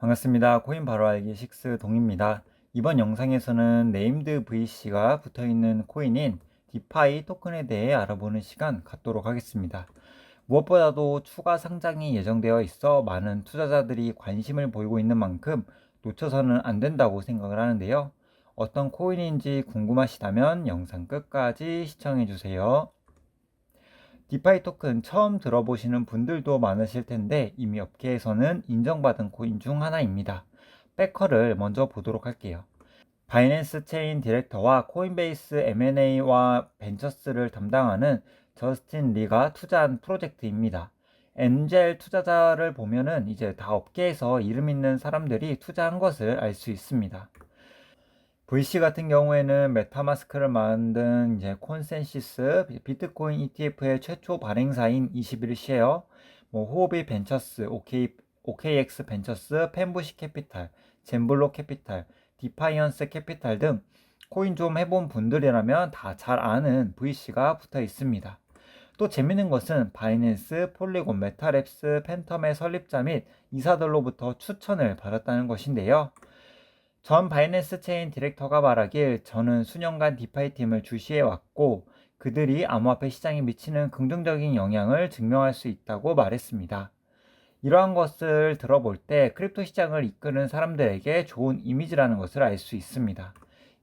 반갑습니다. 코인 바로 알기 식스 동입니다. 이번 영상에서는 네임드 VC가 붙어 있는 코인인 디파이 토큰에 대해 알아보는 시간 갖도록 하겠습니다. 무엇보다도 추가 상장이 예정되어 있어 많은 투자자들이 관심을 보이고 있는 만큼 놓쳐서는 안 된다고 생각을 하는데요. 어떤 코인인지 궁금하시다면 영상 끝까지 시청해 주세요. 디파이 토큰 처음 들어보시는 분들도 많으실 텐데 이미 업계에서는 인정받은 코인 중 하나입니다. 백커를 먼저 보도록 할게요. 바이낸스 체인 디렉터와 코인베이스 M&A와 벤처스를 담당하는 저스틴 리가 투자한 프로젝트입니다. 엔젤 투자자를 보면은 이제 다 업계에서 이름 있는 사람들이 투자한 것을 알 수 있습니다. VC 같은 경우에는 메타마스크를 만든 이제 콘센시스 비트코인 ETF의 최초 발행사인 21쉐어, 뭐 호흡이 벤처스, OK, OKX 벤처스, 펜부시 캐피탈, 젠블로 캐피탈, 디파이언스 캐피탈 등 코인 좀 해본 분들이라면 다 잘 아는 VC가 붙어 있습니다. 또 재밌는 것은 바이낸스, 폴리곤, 메타랩스, 팬텀의 설립자 및 이사들로부터 추천을 받았다는 것인데요. 전 바이낸스 체인 디렉터가 말하길 저는 수년간 디파이 팀을 주시해 왔고 그들이 암호화폐 시장에 미치는 긍정적인 영향을 증명할 수 있다고 말했습니다. 이러한 것을 들어볼 때 크립토 시장을 이끄는 사람들에게 좋은 이미지라는 것을 알 수 있습니다.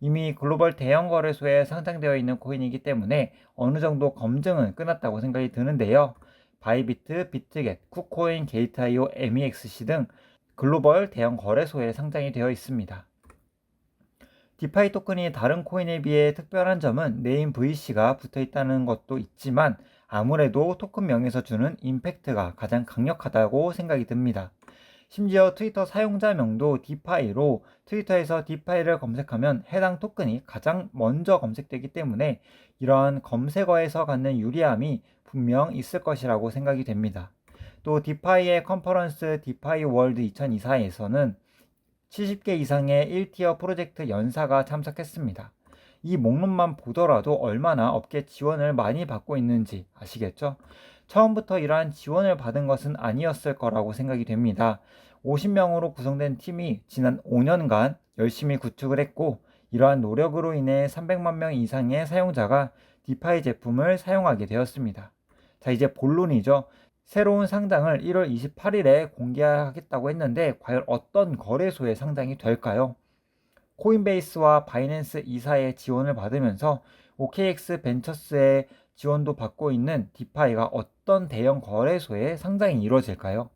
이미 글로벌 대형 거래소에 상장되어 있는 코인이기 때문에 어느 정도 검증은 끝났다고 생각이 드는데요. 바이비트, 비트겟, 쿠코인, 게이트아이오, MEXC 등 글로벌 대형 거래소에 상장이 되어 있습니다. 디파이 토큰이 다른 코인에 비해 특별한 점은 네임 VC가 붙어 있다는 것도 있지만 아무래도 토큰명에서 주는 임팩트가 가장 강력하다고 생각이 듭니다. 심지어 트위터 사용자명도 디파이로 트위터에서 디파이를 검색하면 해당 토큰이 가장 먼저 검색되기 때문에 이러한 검색어에서 갖는 유리함이 분명 있을 것이라고 생각이 됩니다. 또 디파이의 컨퍼런스 디파이 월드 2024에서는 70개 이상의 1티어 프로젝트 연사가 참석했습니다. 이 목록만 보더라도 얼마나 업계 지원을 많이 받고 있는지 아시겠죠? 처음부터 이러한 지원을 받은 것은 아니었을 거라고 생각이 됩니다. 50명으로 구성된 팀이 지난 5년간 열심히 구축을 했고 이러한 노력으로 인해 300만 명 이상의 사용자가 디파이 제품을 사용하게 되었습니다. 자, 이제 본론이죠. 새로운 상장을 1월 28일에 공개하겠다고 했는데 과연 어떤 거래소에 상장이 될까요? 코인베이스와 바이낸스 이사의 지원을 받으면서 OKX 벤처스의 지원도 받고 있는 디파이가 어떤 대형 거래소에 상장이 이루어질까요?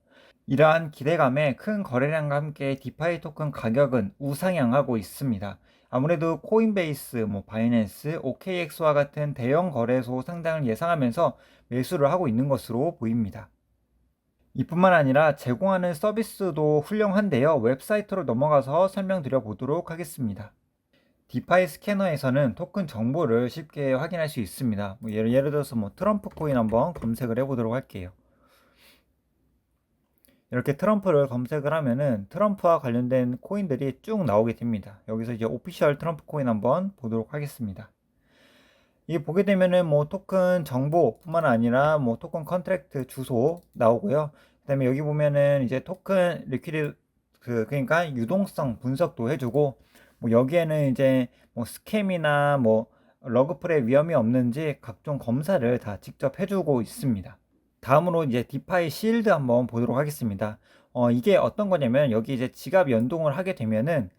이러한 기대감에 큰 거래량과 함께 디파이 토큰 가격은 우상향하고 있습니다. 아무래도 코인베이스, 뭐 바이낸스, OKX와 같은 대형 거래소 상장을 예상하면서 매수를 하고 있는 것으로 보입니다. 이뿐만 아니라 제공하는 서비스도 훌륭한데요. 웹사이트로 넘어가서 설명드려 보도록 하겠습니다. 디파이 스캐너에서는 토큰 정보를 쉽게 확인할 수 있습니다. 뭐 예를, 예를 들어서 뭐 트럼프 코인 한번 검색을 해 보도록 할게요. 이렇게 트럼프를 검색을 하면은 트럼프와 관련된 코인들이 쭉 나오게 됩니다. 여기서 이제 오피셜 트럼프 코인 한번 보도록 하겠습니다. 이게 보게 되면은 뭐 토큰 정보뿐만 아니라 뭐 토큰 컨트랙트 주소 나오고요. 그다음에 여기 보면은 이제 토큰 리퀴드 그 그러니까 유동성 분석도 해주고 뭐 여기에는 이제 뭐 스캠이나 뭐 러그풀의 위험이 없는지 각종 검사를 다 직접 해주고 있습니다. 다음으로 이제 디파이 실드 한번 보도록 하겠습니다. 어, 이게 어떤 거냐면 여기 이제 지갑 연동을 하게 되면은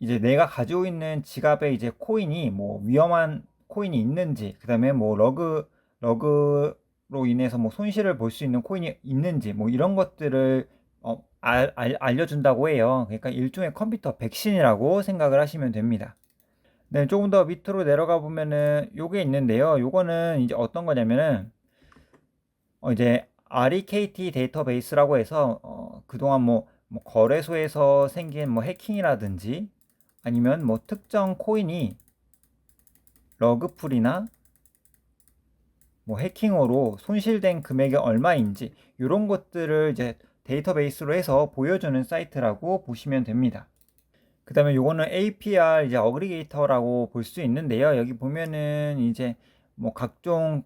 이제 내가 가지고 있는 지갑에 이제 코인이 뭐 위험한 코인이 있는지 그다음에 뭐 러그 러그로 인해서 뭐 손실을 볼 수 있는 코인이 있는지 뭐 이런 것들을 어, 알, 알, 알려준다고 해요. 그러니까 일종의 컴퓨터 백신이라고 생각을 하시면 됩니다. 네, 조금 더 밑으로 내려가 보면은 요게 있는데요. 요거는 이제 어떤 거냐면은 어 이제 REKT 데이터베이스라고 해서 어 그동안 뭐, 뭐 거래소에서 생긴 뭐 해킹이라든지 아니면 뭐 특정 코인이 러그풀이나 뭐 해킹으로 손실된 금액이 얼마인지 이런 것들을 이제 데이터베이스로 해서 보여주는 사이트라고 보시면 됩니다. 그 다음에 요거는 APR 이제 어그리게이터라고 볼 수 있는데요. 여기 보면은 이제 뭐 각종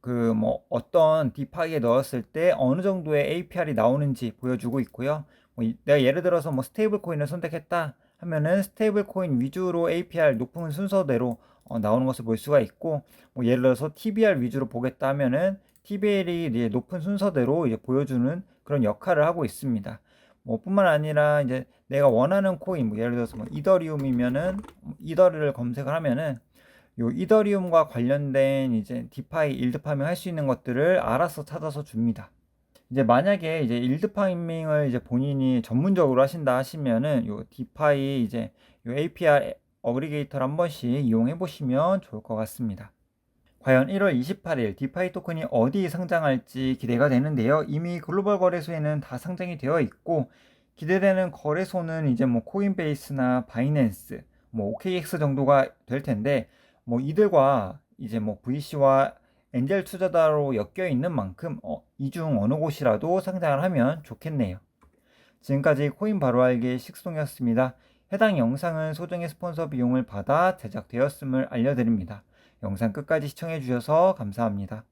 그 뭐 어떤 디파이에 넣었을 때 어느 정도의 APR이 나오는지 보여주고 있고요. 뭐 이- 내가 예를 들어서 뭐 스테이블 코인을 선택했다 하면은 스테이블 코인 위주로 APR 높은 순서대로 어, 나오는 것을 볼 수가 있고 뭐 예를 들어서 TBR 위주로 보겠다 하면은 TBR이 높은 순서대로 이제 보여주는 그런 역할을 하고 있습니다. 뭐 뿐만 아니라 이제 내가 원하는 코인 뭐 예를 들어서 뭐 이더리움이면은 이더를 검색을 하면은 요 이더리움과 관련된 이제 디파이 일드 파밍 할 수 있는 것들을 알아서 찾아서 줍니다. 이제 만약에 이제 일드 파밍을 이제 본인이 전문적으로 하신다 하시면은 요 디파이 이제 요 APR 어그리게이터를 한 번씩 이용해 보시면 좋을 것 같습니다. 과연 1월 28일 디파이 토큰이 어디 상장할지 기대가 되는데요. 이미 글로벌 거래소에는 다 상장이 되어 있고 기대되는 거래소는 이제 뭐 코인베이스나 바이낸스, 뭐 OKX 정도가 될 텐데 뭐 이들과 이제 뭐 VC와 엔젤 투자자로 엮여 있는 만큼 어, 이중 어느 곳이라도 상장을 하면 좋겠네요. 지금까지 코인 바로 알기 식송이었습니다. 해당 영상은 소정의 스폰서 비용을 받아 제작되었음을 알려드립니다. 영상 끝까지 시청해 주셔서 감사합니다.